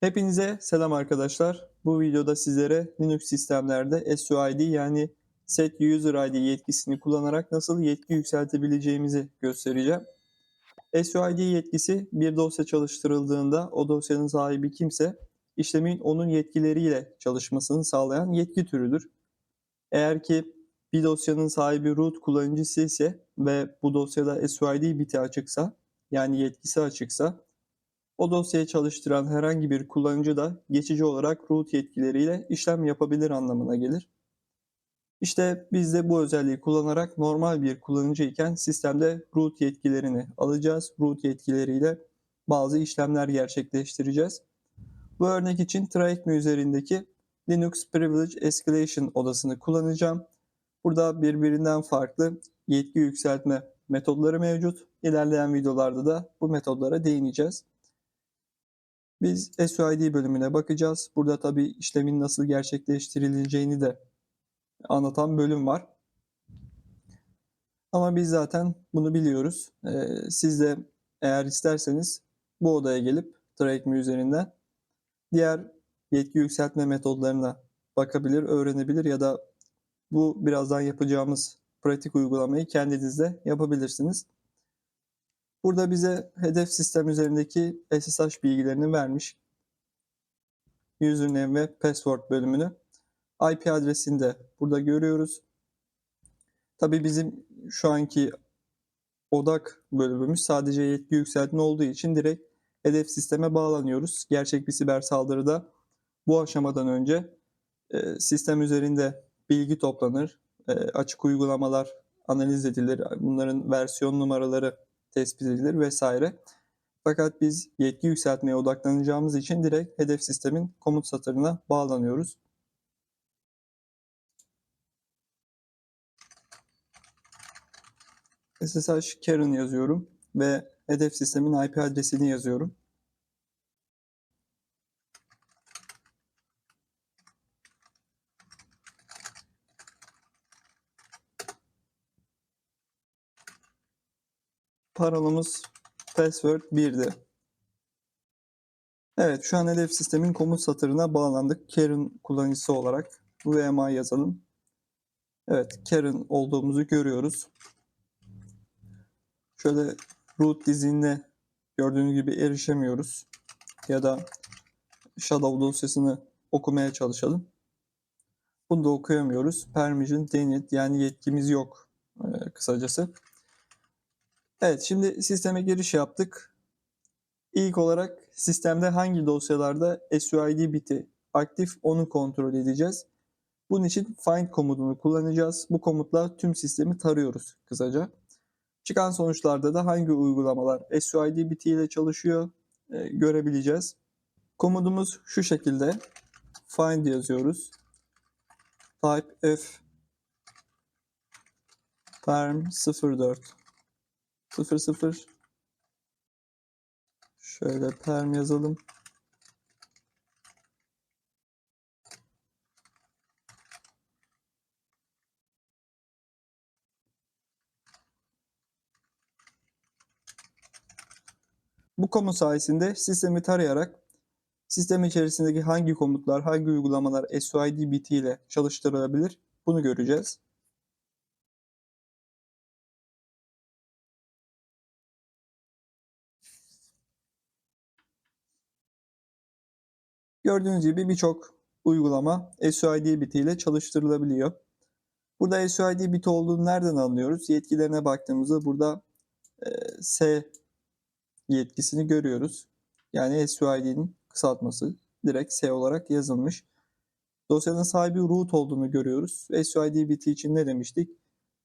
Hepinize selam arkadaşlar. Bu videoda sizlere Linux sistemlerde SUID yani Set User ID yetkisini kullanarak nasıl yetki yükseltebileceğimizi göstereceğim. SUID yetkisi bir dosya çalıştırıldığında o dosyanın sahibi kimse işlemin onun yetkileriyle çalışmasını sağlayan yetki türüdür. Eğer ki bir dosyanın sahibi root kullanıcısı ise ve bu dosyada SUID biti açıksa yani yetkisi açıksa o dosyayı çalıştıran herhangi bir kullanıcı da geçici olarak root yetkileriyle işlem yapabilir anlamına gelir. İşte biz de bu özelliği kullanarak normal bir kullanıcı iken sistemde root yetkilerini alacağız. Root yetkileriyle bazı işlemler gerçekleştireceğiz. Bu örnek için TryECME üzerindeki Linux Privilege Escalation odasını kullanacağım. Burada birbirinden farklı yetki yükseltme metodları mevcut. İlerleyen videolarda da bu metodlara değineceğiz. Biz SUID bölümüne bakacağız. Burada tabii işlemin nasıl gerçekleştirileceğini de anlatan bölüm var. Ama biz zaten bunu biliyoruz. Ee, siz de eğer isterseniz bu odaya gelip TrackMe üzerinden diğer yetki yükseltme metodlarına bakabilir, öğrenebilir ya da bu birazdan yapacağımız pratik uygulamayı kendiniz de yapabilirsiniz. Burada bize hedef sistem üzerindeki SSH bilgilerini vermiş. Username ve password bölümünü. IP adresini de burada görüyoruz. Tabi bizim şu anki odak bölümümüz sadece yetki yükseltme olduğu için direkt hedef sisteme bağlanıyoruz. Gerçek bir siber saldırıda bu aşamadan önce e, sistem üzerinde bilgi toplanır, e, açık uygulamalar analiz edilir, bunların versiyon numaraları tespit edilir vesaire. Fakat biz yetki yükseltmeye odaklanacağımız için direkt hedef sistemin komut satırına bağlanıyoruz. SSH Karen yazıyorum ve hedef sistemin IP adresini yazıyorum. Parolamız password 1'di. Evet şu an hedef sistemin komut satırına bağlandık. Karen kullanıcısı olarak VMA yazalım. Evet Karen olduğumuzu görüyoruz. Şöyle root dizinine gördüğünüz gibi erişemiyoruz. Ya da Shadow dosyasını okumaya çalışalım. Bunu da okuyamıyoruz. Permission denied yani yetkimiz yok kısacası. Evet şimdi sisteme giriş yaptık. İlk olarak sistemde hangi dosyalarda SUID biti aktif onu kontrol edeceğiz. Bunun için find komutunu kullanacağız. Bu komutla tüm sistemi tarıyoruz kısaca. Çıkan sonuçlarda da hangi uygulamalar SUID biti ile çalışıyor e, görebileceğiz. Komutumuz şu şekilde. Find yazıyoruz. Type F perm 04 00 Şöyle perm yazalım. Bu komut sayesinde sistemi tarayarak sistem içerisindeki hangi komutlar, hangi uygulamalar SUID biti ile çalıştırılabilir bunu göreceğiz. Gördüğünüz gibi birçok uygulama SUID bitiyle çalıştırılabiliyor. Burada SUID biti olduğunu nereden anlıyoruz? Yetkilerine baktığımızda burada e, S yetkisini görüyoruz. Yani SUID'nin kısaltması direkt S olarak yazılmış. Dosyanın sahibi root olduğunu görüyoruz. SUID biti için ne demiştik?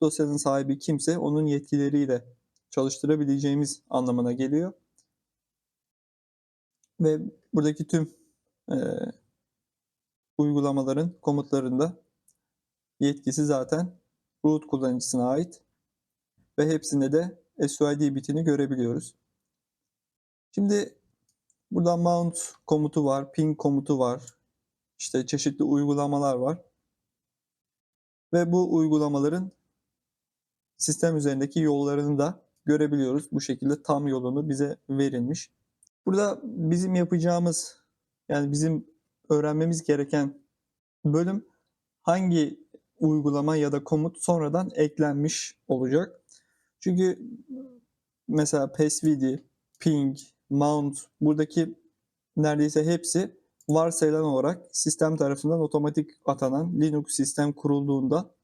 Dosyanın sahibi kimse onun yetkileriyle çalıştırabileceğimiz anlamına geliyor. Ve buradaki tüm e, uygulamaların komutlarında yetkisi zaten root kullanıcısına ait ve hepsinde de SUID bitini görebiliyoruz. Şimdi burada mount komutu var, ping komutu var, işte çeşitli uygulamalar var ve bu uygulamaların sistem üzerindeki yollarını da görebiliyoruz. Bu şekilde tam yolunu bize verilmiş. Burada bizim yapacağımız Yani bizim öğrenmemiz gereken bölüm hangi uygulama ya da komut sonradan eklenmiş olacak. Çünkü mesela passvd, ping, mount buradaki neredeyse hepsi varsayılan olarak sistem tarafından otomatik atanan Linux sistem kurulduğunda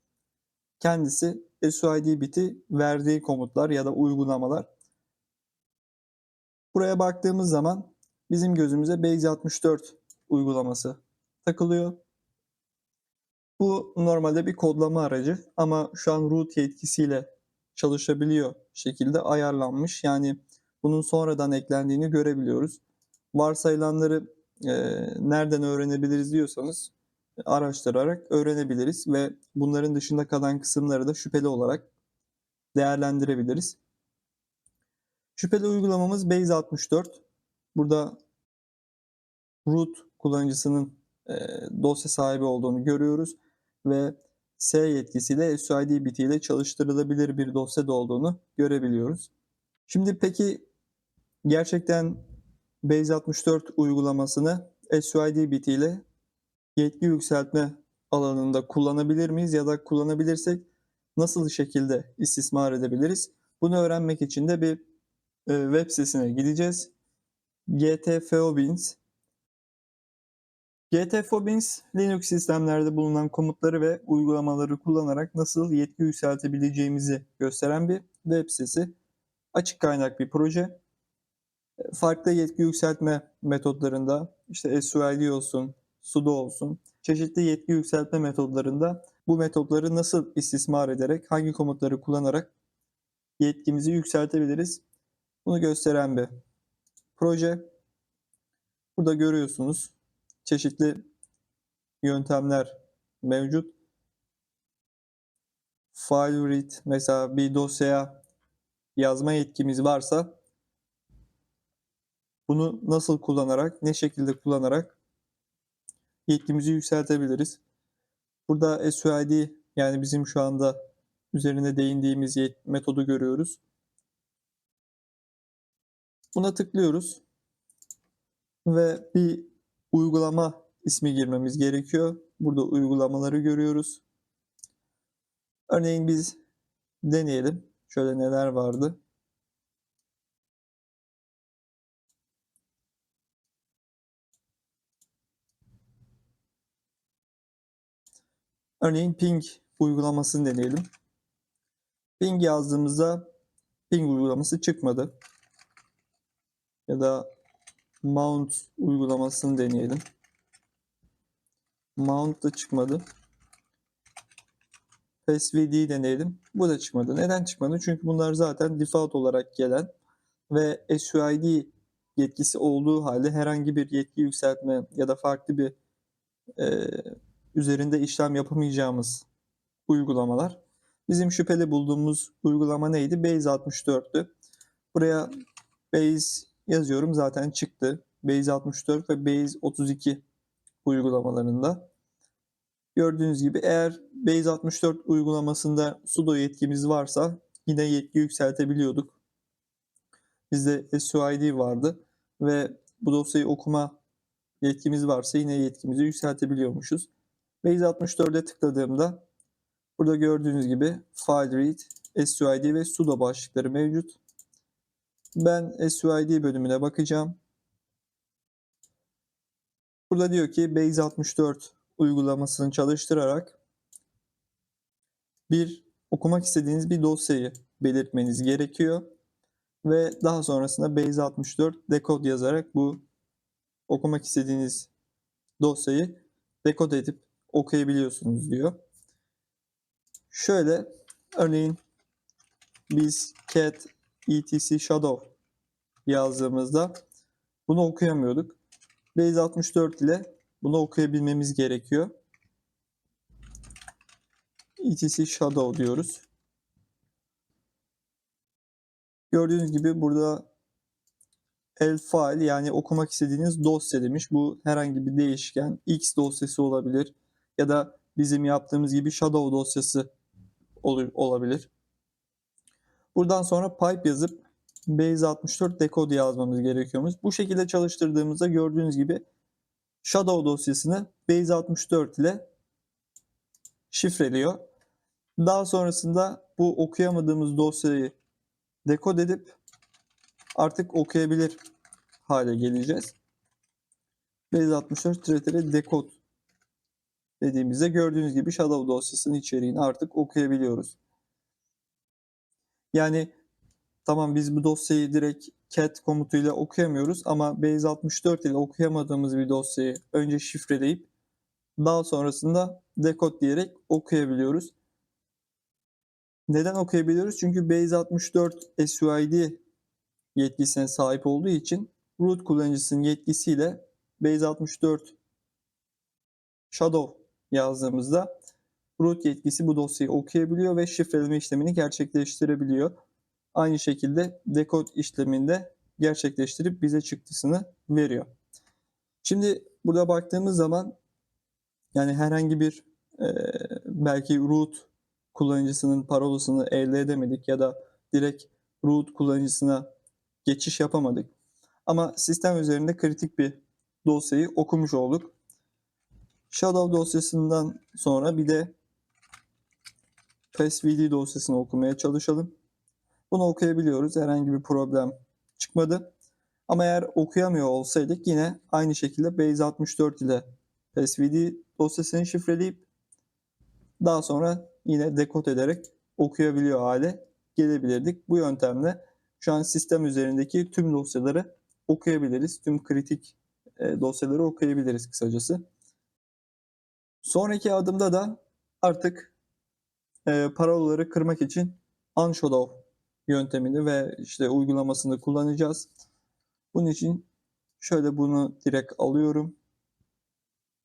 kendisi SUID biti verdiği komutlar ya da uygulamalar. Buraya baktığımız zaman bizim gözümüze Base 64 uygulaması takılıyor. Bu normalde bir kodlama aracı ama şu an root yetkisiyle çalışabiliyor şekilde ayarlanmış. Yani bunun sonradan eklendiğini görebiliyoruz. Varsayılanları e, nereden öğrenebiliriz diyorsanız araştırarak öğrenebiliriz ve bunların dışında kalan kısımları da şüpheli olarak değerlendirebiliriz. Şüpheli uygulamamız Base 64. Burada root kullanıcısının e, dosya sahibi olduğunu görüyoruz ve S yetkisiyle SUID bitiyle çalıştırılabilir bir dosyada olduğunu görebiliyoruz. Şimdi peki gerçekten Base 64 uygulamasını SUID bitiyle yetki yükseltme alanında kullanabilir miyiz ya da kullanabilirsek nasıl şekilde istismar edebiliriz? Bunu öğrenmek için de bir e, web sitesine gideceğiz. GTFOBins GTFOBins Linux sistemlerde bulunan komutları ve uygulamaları kullanarak nasıl yetki yükseltebileceğimizi gösteren bir web sitesi. Açık kaynak bir proje. E, farklı yetki yükseltme metotlarında işte SUID olsun, sudo olsun çeşitli yetki yükseltme metodlarında bu metotları nasıl istismar ederek hangi komutları kullanarak yetkimizi yükseltebiliriz bunu gösteren bir proje. Burada görüyorsunuz çeşitli yöntemler mevcut. File read mesela bir dosyaya yazma yetkimiz varsa bunu nasıl kullanarak, ne şekilde kullanarak yetkimizi yükseltebiliriz. Burada SUID yani bizim şu anda üzerine değindiğimiz metodu görüyoruz. Buna tıklıyoruz ve bir uygulama ismi girmemiz gerekiyor. Burada uygulamaları görüyoruz. Örneğin biz deneyelim. Şöyle neler vardı. Örneğin ping uygulamasını deneyelim. Ping yazdığımızda ping uygulaması çıkmadı. Ya da mount uygulamasını deneyelim. Mount da çıkmadı. PassVD deneyelim. Bu da çıkmadı. Neden çıkmadı? Çünkü bunlar zaten default olarak gelen ve SUID yetkisi olduğu halde herhangi bir yetki yükseltme ya da farklı bir e, üzerinde işlem yapamayacağımız uygulamalar. Bizim şüpheli bulduğumuz uygulama neydi? Base 64'tü. Buraya Base yazıyorum zaten çıktı. Base 64 ve Base 32 uygulamalarında. Gördüğünüz gibi eğer Base 64 uygulamasında sudo yetkimiz varsa yine yetki yükseltebiliyorduk. Bizde SUID vardı ve bu dosyayı okuma yetkimiz varsa yine yetkimizi yükseltebiliyormuşuz. Base 64'e tıkladığımda burada gördüğünüz gibi file read, SUID ve sudo başlıkları mevcut. Ben SUID bölümüne bakacağım. Burada diyor ki Base 64 uygulamasını çalıştırarak bir okumak istediğiniz bir dosyayı belirtmeniz gerekiyor. Ve daha sonrasında Base 64 decode yazarak bu okumak istediğiniz dosyayı dekod edip okuyabiliyorsunuz diyor. Şöyle örneğin biz cat etc shadow yazdığımızda bunu okuyamıyorduk. Base 64 ile bunu okuyabilmemiz gerekiyor. etc shadow diyoruz. Gördüğünüz gibi burada el file yani okumak istediğiniz dosya demiş. Bu herhangi bir değişken x dosyası olabilir ya da bizim yaptığımız gibi shadow dosyası olabilir. Buradan sonra pipe yazıp base 64 decode yazmamız gerekiyormuş. Bu şekilde çalıştırdığımızda gördüğünüz gibi Shadow dosyasını Base 64 ile şifreliyor. Daha sonrasında bu okuyamadığımız dosyayı dekod edip artık okuyabilir hale geleceğiz. Base 64 tire dekod dediğimizde gördüğünüz gibi Shadow dosyasının içeriğini artık okuyabiliyoruz. Yani tamam biz bu dosyayı direkt cat komutuyla okuyamıyoruz ama Base 64 ile okuyamadığımız bir dosyayı önce şifreleyip daha sonrasında decode diyerek okuyabiliyoruz. Neden okuyabiliyoruz? Çünkü Base 64 SUID yetkisine sahip olduğu için root kullanıcısının yetkisiyle Base 64 Shadow yazdığımızda root yetkisi bu dosyayı okuyabiliyor ve şifreleme işlemini gerçekleştirebiliyor. Aynı şekilde decode işleminde gerçekleştirip bize çıktısını veriyor. Şimdi burada baktığımız zaman yani herhangi bir e, belki root kullanıcısının parolasını elde edemedik ya da direkt root kullanıcısına geçiş yapamadık. Ama sistem üzerinde kritik bir dosyayı okumuş olduk. Shadow dosyasından sonra bir de PassVD dosyasını okumaya çalışalım. Bunu okuyabiliyoruz. Herhangi bir problem çıkmadı. Ama eğer okuyamıyor olsaydık yine aynı şekilde Base 64 ile PassVD dosyasını şifreleyip daha sonra yine dekod ederek okuyabiliyor hale gelebilirdik. Bu yöntemle şu an sistem üzerindeki tüm dosyaları okuyabiliriz. Tüm kritik e, dosyaları okuyabiliriz kısacası. Sonraki adımda da artık e, parolaları kırmak için unshadow yöntemini ve işte uygulamasını kullanacağız. Bunun için şöyle bunu direkt alıyorum.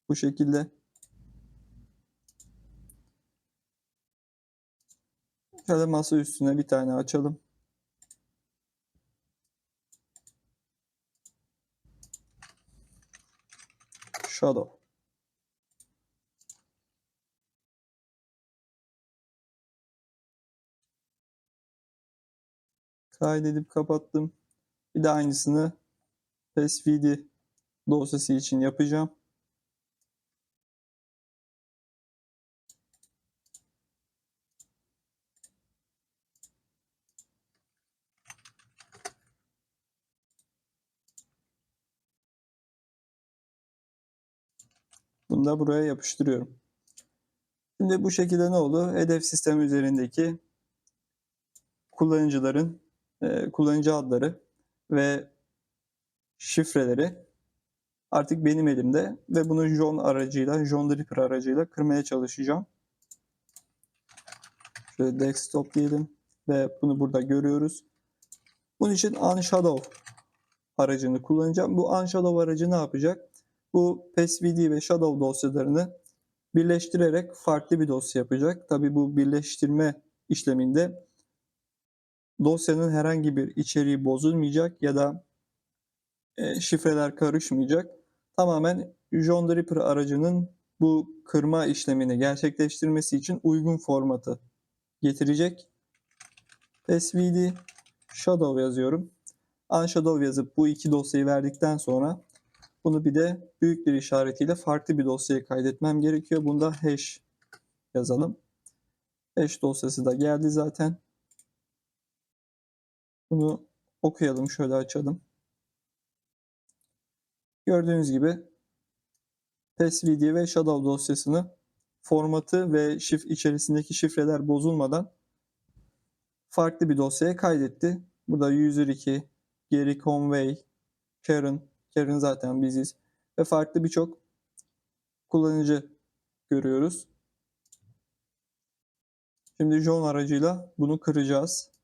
Bu şekilde. Şöyle masa üstüne bir tane açalım. Shadow. Kaydedip kapattım. Bir de aynısını PSVD dosyası için yapacağım. Bunu da buraya yapıştırıyorum. Şimdi bu şekilde ne oldu? Hedef sistem üzerindeki kullanıcıların e, kullanıcı adları ve şifreleri artık benim elimde ve bunu John aracıyla, John Dripper aracıyla kırmaya çalışacağım. Şöyle desktop diyelim ve bunu burada görüyoruz. Bunun için unshadow aracını kullanacağım. Bu unshadow aracı ne yapacak? Bu PassVD ve Shadow dosyalarını birleştirerek farklı bir dosya yapacak. Tabi bu birleştirme işleminde dosyanın herhangi bir içeriği bozulmayacak ya da e, şifreler karışmayacak. Tamamen John Dripper aracının bu kırma işlemini gerçekleştirmesi için uygun formatı getirecek. SVD Shadow yazıyorum. Unshadow yazıp bu iki dosyayı verdikten sonra bunu bir de büyük bir işaretiyle farklı bir dosyaya kaydetmem gerekiyor. Bunda hash yazalım. Hash dosyası da geldi zaten. Bunu okuyalım. Şöyle açalım. Gördüğünüz gibi PassVD ve Shadow dosyasını formatı ve şif içerisindeki şifreler bozulmadan farklı bir dosyaya kaydetti. Burada user 2, Gary Conway, Karen, Karen zaten biziz ve farklı birçok kullanıcı görüyoruz. Şimdi John aracıyla bunu kıracağız.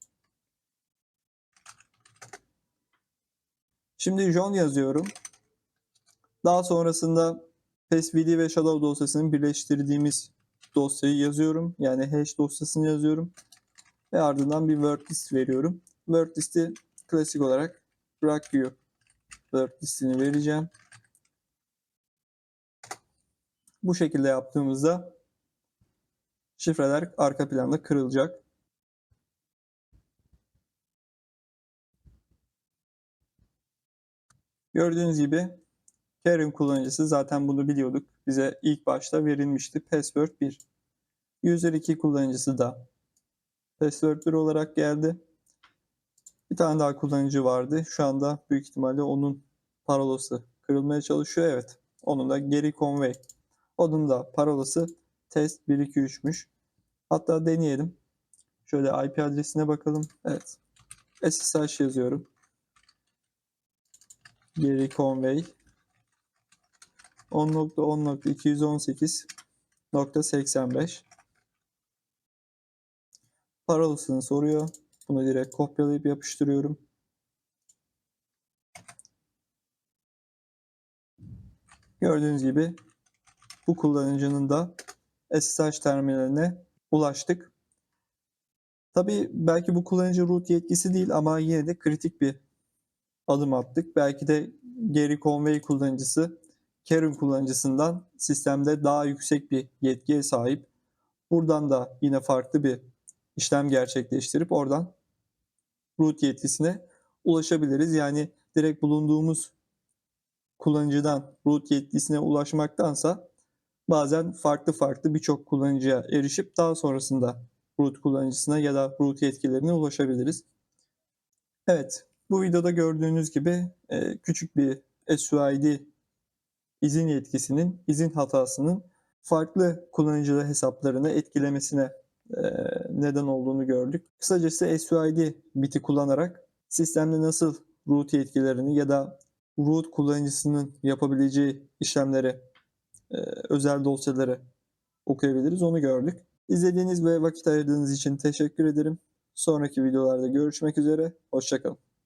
Şimdi John yazıyorum. Daha sonrasında PassVD ve Shadow dosyasını birleştirdiğimiz dosyayı yazıyorum. Yani hash dosyasını yazıyorum. Ve ardından bir word list veriyorum. Word listi klasik olarak bırakıyor. Word listini vereceğim. Bu şekilde yaptığımızda şifreler arka planda kırılacak. Gördüğünüz gibi Karen kullanıcısı zaten bunu biliyorduk. Bize ilk başta verilmişti. Password 1. User 2 kullanıcısı da password 1 olarak geldi. Bir tane daha kullanıcı vardı. Şu anda büyük ihtimalle onun parolası kırılmaya çalışıyor. Evet. Onun da Gary Conway. Onun da parolası test 123'müş. Hatta deneyelim. Şöyle IP adresine bakalım. Evet. SSH yazıyorum. Gary Conway 10.10.218.85 Parolasını soruyor. Bunu direkt kopyalayıp yapıştırıyorum. Gördüğünüz gibi bu kullanıcının da SSH terminaline ulaştık. Tabii belki bu kullanıcı root yetkisi değil ama yine de kritik bir adım attık. Belki de Gary Conway kullanıcısı Karen kullanıcısından sistemde daha yüksek bir yetkiye sahip. Buradan da yine farklı bir işlem gerçekleştirip oradan root yetkisine ulaşabiliriz. Yani direkt bulunduğumuz kullanıcıdan root yetkisine ulaşmaktansa bazen farklı farklı birçok kullanıcıya erişip daha sonrasında root kullanıcısına ya da root yetkilerine ulaşabiliriz. Evet, bu videoda gördüğünüz gibi e, küçük bir SUID izin yetkisinin, izin hatasının farklı kullanıcı hesaplarını etkilemesine e, neden olduğunu gördük. Kısacası SUID biti kullanarak sistemde nasıl root yetkilerini ya da root kullanıcısının yapabileceği işlemleri, e, özel dosyaları okuyabiliriz. Onu gördük. İzlediğiniz ve vakit ayırdığınız için teşekkür ederim. Sonraki videolarda görüşmek üzere. Hoşçakalın.